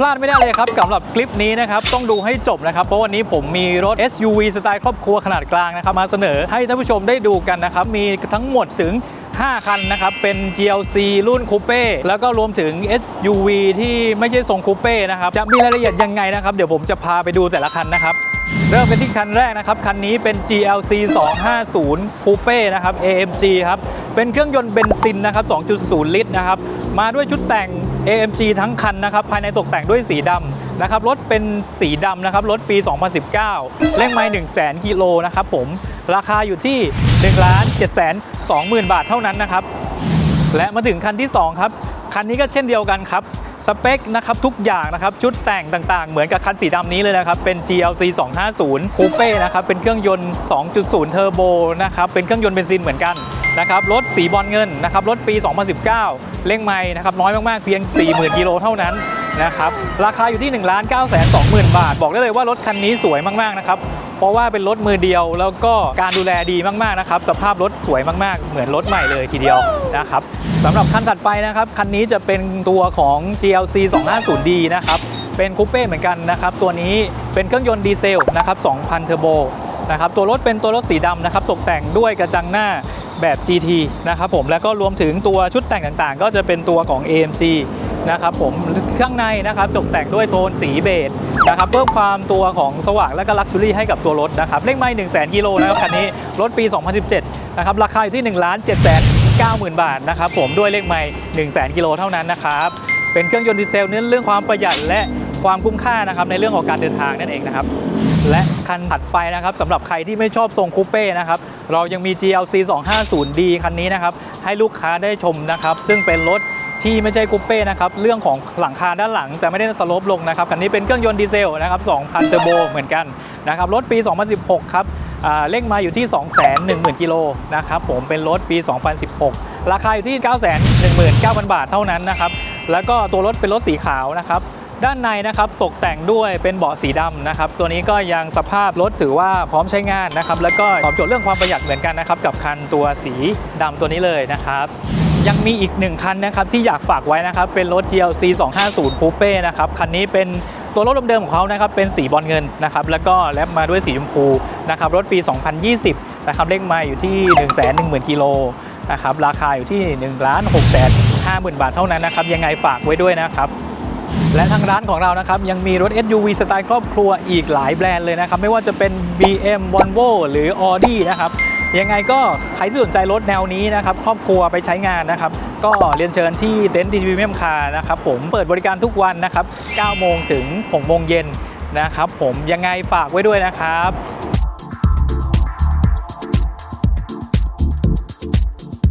พลาดไม่ได้เลยครับสำหรับคลิปนี้นะครับ ต้องดูให้จบนะครับ เพราะวันนี้ผมมีรถ SUV สไตล์ครอบครัวขนาดกลางนะครับ มาเสนอให้ท่านผู้ชมได้ดูกันนะครับ มีทั้งหมดถึง 5 คันนะครับ เป็น GLC รุ่นคูเป้แล้วก็รวมถึง SUV ที่ไม่ใช่ทรงคูเป้นะครับ จะมีรายละเอียดยังไงนะครับ เดี๋ยวผมจะพาไปดูแต่ละคันนะครับเริ่มกันที่คันแรกนะครับ คันนี้เป็น GLC 250 Coupe นะครับ AMG ครับ เป็นเครื่องยนต์เบนซินนะครับ 2.0 ลิตรนะครับ มาด้วยชุดแต่ง AMG ทั้งคันนะครับภายในตกแต่งด้วยสีดำนะครับรถเป็นสีดำนะครับรถปี 2019เลขไมล์1 0 0 0 0กิโลนะครับผมราคาอยู่ที่ 1 7 2 0 0 0 0 บาทเท่านั้นนะครับ และมาถึงคันที่ 2 ครับ คันนี้ก็เช่นเดียวกันครับสเปคนะครับทุกอย่างนะครับชุดแต่งต่างๆ เหมือนกับคันสีดำนี้เลยนะครับ เป็น GLC 250 Coupe นะครับเป็นเครื่องยนต์ 2.0เทอร์โบนะครับเป็นเครื่องยนต์เบนซินเหมือนกัน นะครับรถสีบอลเงินนะครับรถปี 2019เร่งไม้นะครับน้อยมากๆ เพียง 40,000 กิโลเท่านั้นนะครับราคาอยู่ที่ 1 9 2 0 0 0 0 บาท บอกได้เลยว่ารถคันนี้สวยมากๆนะครับเพราะว่าเป็นรถมือเดียวแล้วก็การดูแลดีมากๆนะครับสภาพรถสวยมากๆ เหมือนรถใหม่เลยทีเดียวนะครับสำหรับคันถัดไปนะครับคันนี้จะเป็นตัวของ GLC 250D นะครับเป็นคูเป้เหมือนกันนะครับตัวนี้เป็นเครื่องยนต์ดีเซลนะครับ2,000เทอร์โบนะครับตัวรถเป็นตัวรถสีดำนะครับตกแต่งด้วยกระจังหน้า แบบ GT นะครับผมแล้วก็รวมถึงตัวชุดแต่งต่างๆ ก็จะเป็นตัวของ AMG นะครับผมข้างในนะครับตกแต่งด้วยโทนสีเบจนะครับเพิ่มความตัวของสว่างและก็ลักชัวรี่ให้กับตัวรถนะครับเลขไมล์1 0 0 0 0กิโลนะครับคันนี้รถปี 2017 นะครับราคาอยู่ที่ 1 7 9 0 0 0 บาทนะครับผมด้วยเลขไมล์1 0 0 0 0กิโลเท่านั้นนะครับเป็นเครื่องยนต์ดีเซลเน้นเรื่องความประหยัดและความคุ้มค่านะครับในเรื่องของการเดินทางนั่นเองนะครับ และคันถัดไปนะครับสำหรับใครที่ไม่ชอบทรงคูเป้นะครับเรายังมี GLC 250D คันนี้นะครับให้ลูกค้าได้ชมนะครับ ซึ่งเป็นรถที่ไม่ใช่คูเป้นะครับเรื่องของหลังคาด้านหลังจะไม่ได้สโลปลงนะครับคันนี้เป็นเครื่องยนต์ดีเซลนะครับ2,000เทอร์โบเหมือนกันนะครับรถปี 2016 ครับเร่งมาอยู่ที่ 210,000 กิโลนะครับผมเป็นรถปี 2016 ราคาอยู่ที่ 919,000 บาทเท่านั้นนะครับแล้วก็ตัวรถเป็นรถสีขาวนะครับ ด้านในนะครับตกแต่งด้วยเป็นเบาะสีดำนะครับตัวนี้ก็ยังสภาพรถถือว่าพร้อมใช้งานนะครับแล้วก็ตอบโจทย์เรื่องความประหยัดเหมือนกันนะครับกับคันตัวสีดำตัวนี้เลยนะครับยังมีอีกหนึ่งคันนะครับที่อยากฝากไว้นะครับเป็นรถ GLC 250 Coupe นะครับคันนี้เป็นตัวรถเดิมของเขานะครับเป็นสีบอลเงินนะครับแล้วก็แลปมาด้วยสีชมพูนะครับรถปี 2020นะครับเลขไมาอยู่ที่ 110,000กิโลนะครับราคาอยู่ที่ 1 6 5 0 0 0 0 บาทเท่านั้นนะครับยังไงฝากไว้ด้วยนะครับ และทางร้านของเรานะครับยังมีรถ SUV สไตล์ครอบครัวอีกหลายแบรนด์เลยนะครับ ไม่ว่าจะเป็น BM Volvo หรือ Audi นะครับยังไงก็ใครที่สนใจรถแนวนี้นะครับ ครอบครัวไปใช้งานนะครับ ก็เรียนเชิญที่เต็นท์ดีวีเมมคาร์นะครับผมเปิดบริการทุกวันนะครับ 9 โมงถึง 6 โมงเย็นนะครับผมยังไงฝากไว้ด้วยนะครับ